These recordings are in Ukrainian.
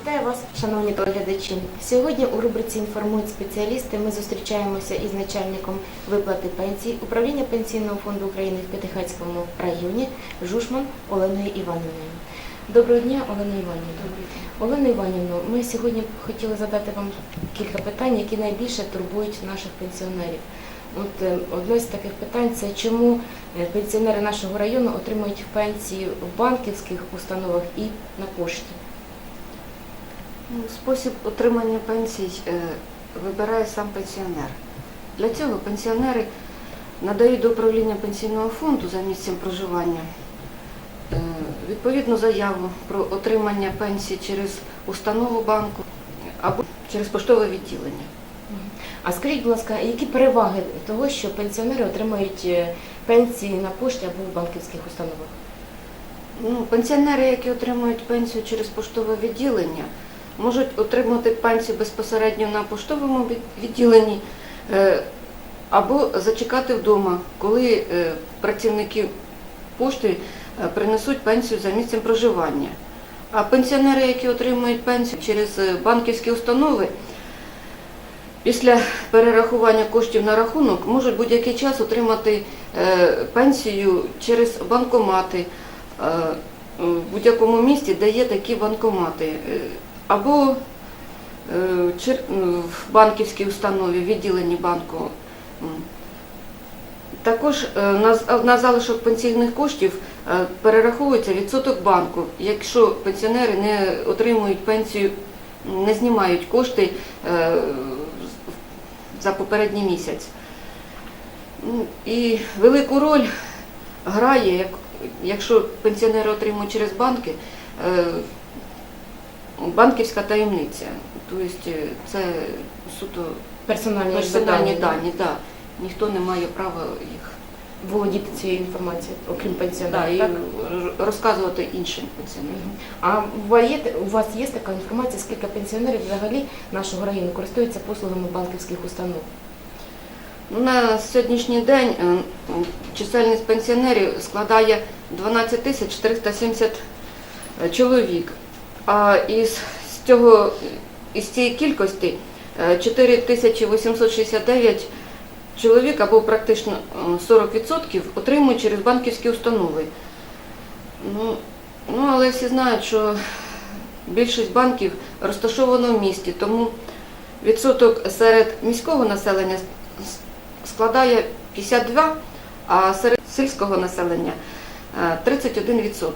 Вітаю вас, шановні телеглядачі. Сьогодні у рубриці інформують спеціалісти. Ми зустрічаємося із начальником виплати пенсій управління пенсійного фонду України в П'ятихатському районі Жушман Оленою Іванівною. Доброго дня, Олена Іванівна. Олена Іванівна, ми сьогодні хотіли задати вам кілька питань, які найбільше турбують наших пенсіонерів. От е, одне з таких питань це чому е, пенсіонери нашого району отримують пенсії в банківських установах і на пошті. Спосіб отримання пенсій е, вибирає сам пенсіонер. Для цього пенсіонери надають до управління пенсійного фонду за місцем проживання е, відповідну заяву про отримання пенсії через установу банку або через поштове відділення. А скажіть, будь ласка, які переваги того, що пенсіонери отримують е, пенсії на пошті або в банківських установах? Ну, пенсіонери, які отримують пенсію через поштове відділення, можуть отримати пенсію безпосередньо на поштовому відділенні е, або зачекати вдома, коли е, працівники пошти е, принесуть пенсію за місцем проживання. А пенсіонери, які отримують пенсію через банківські установи, після перерахування коштів на рахунок можуть будь-який час отримати пенсію через банкомати в будь-якому місті, де є такі банкомати. Або е, в банківській установі, в відділенні банку. Також е, на залишок пенсійних коштів е, перераховується відсоток банку, якщо пенсіонери не отримують пенсію, не знімають кошти за попередній місяць. Ну, І велику роль грає, якщо пенсіонери отримують через банки, банківська таємниця. Тобто е, це суто Персональні, персональні дані, да. ніхто не має права їх володіти цією інформацією, окрім пенсіонерів. і так? р- розказувати іншим пенсіонерам. А у вас є, така інформація, скільки пенсіонерів взагалі нашого району користуються послугами банківських установ? Ну, на сьогоднішній день е, чисельність пенсіонерів складає 12 тисяч 470 чоловік. А із цього із цієї кількості е, 4 тисячі 869 чоловік або практично е, 40% отримують через банківські установи. Ну, ну, але всі знають, що більшість банків розташовано в місті, тому відсоток серед міського населення складає 52, а серед сільського населення е, 31%.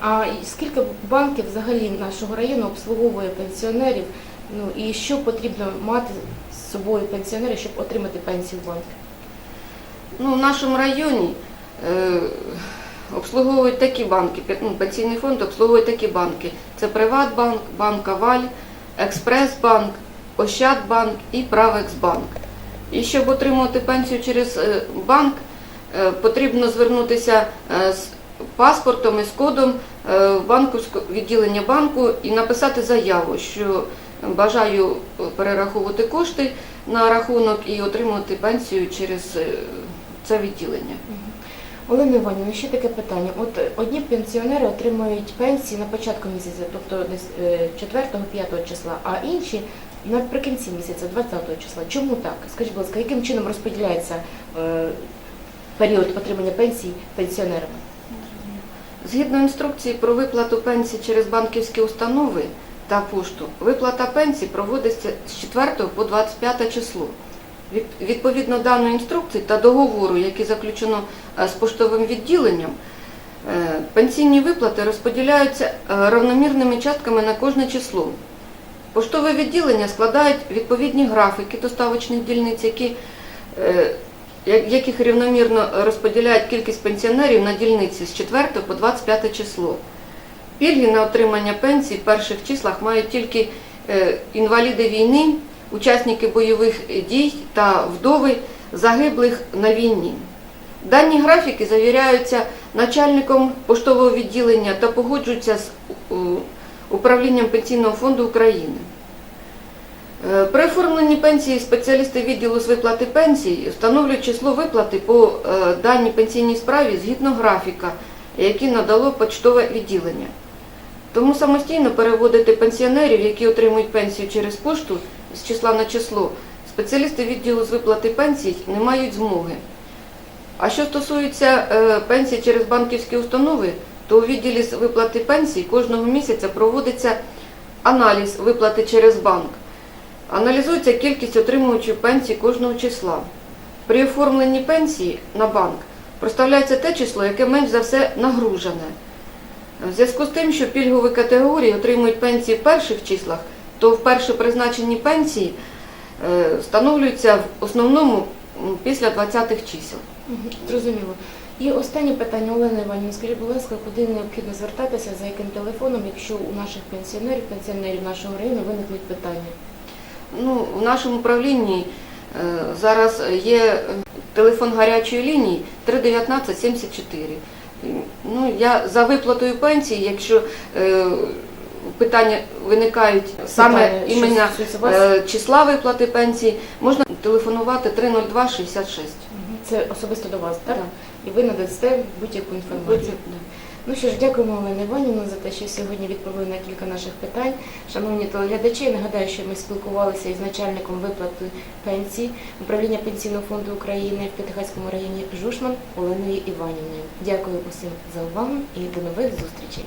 А скільки банків взагалі нашого району обслуговує пенсіонерів? Ну і що потрібно мати з собою пенсіонери, щоб отримати пенсію в банку? Ну, в нашому районі е, обслуговують такі банки, ну, пенсійний фонд обслуговує такі банки. Це Приватбанк, Банк Аваль, Експресбанк, Ощадбанк і Правексбанк. І щоб отримувати пенсію через е, банк, е, потрібно звернутися е, з паспортом і з кодом е, відділення банку і написати заяву, що бажаю е, перераховувати кошти на рахунок і отримувати пенсію через е, це відділення. Олена Іванівна, ще таке питання. От одні пенсіонери отримують пенсії на початку місяця, тобто десь 4-5 числа, а інші наприкінці місяця, 20 числа. Чому так? Скажіть, будь ласка, яким чином розподіляється період отримання пенсій пенсіонерами? Згідно інструкції про виплату пенсій через банківські установи та пошту, виплата пенсій проводиться з 4 по 25 число. Відповідно даної інструкції та договору, який заключено е, з поштовим відділенням, е, пенсійні виплати розподіляються е, равномірними частками на кожне число. Поштове відділення складають відповідні графіки доставочних дільниць, які яких рівномірно розподіляють кількість пенсіонерів на дільниці з 4 по 25 число. Пільги на отримання пенсій в перших числах мають тільки е, інваліди війни, учасники бойових дій та вдови загиблих на війні. Дані графіки завіряються начальником поштового відділення та погоджуються з е, управлінням Пенсійного фонду України. Е, При оформленні пенсії спеціалісти відділу з виплати пенсій встановлюють число виплати по е, даній пенсійній справі згідно графіка, який надало почтове відділення. Тому самостійно переводити пенсіонерів, які отримують пенсію через пошту з числа на число, спеціалісти відділу з виплати пенсій не мають змоги. А що стосується е, пенсій через банківські установи, то у відділі з виплати пенсій кожного місяця проводиться аналіз виплати через банк. Аналізується кількість отримувачів пенсій кожного числа. При оформленні пенсії на банк проставляється те число, яке менш за все нагружене. В зв'язку з тим, що пільгові категорії отримують пенсії в перших числах, то вперше призначені пенсії е, встановлюються в основному після 20-х чисел. Зрозуміло. І останнє питання, Олена Іванівна, скажіть, будь ласка, куди необхідно звертатися, за яким телефоном, якщо у наших пенсіонерів, пенсіонерів нашого району виникнуть питання? Ну, в нашому управлінні е, зараз є телефон гарячої лінії 319 74. Ну, я за виплатою пенсії, якщо е, питання виникають саме вас? е, числа виплати пенсії, можна телефонувати 302 66. Це особисто до вас, так? Так. І ви надасте будь-яку інформацію. Ну що ж, дякуємо Олені Іванівну за те, що сьогодні відповіли на кілька наших питань. Шановні телеглядачі, нагадаю, що ми спілкувалися із начальником виплати пенсій управління Пенсійного фонду України в П'ятихатському районі Жушман Оленою Іванівною. Дякую усім за увагу і до нових зустрічей.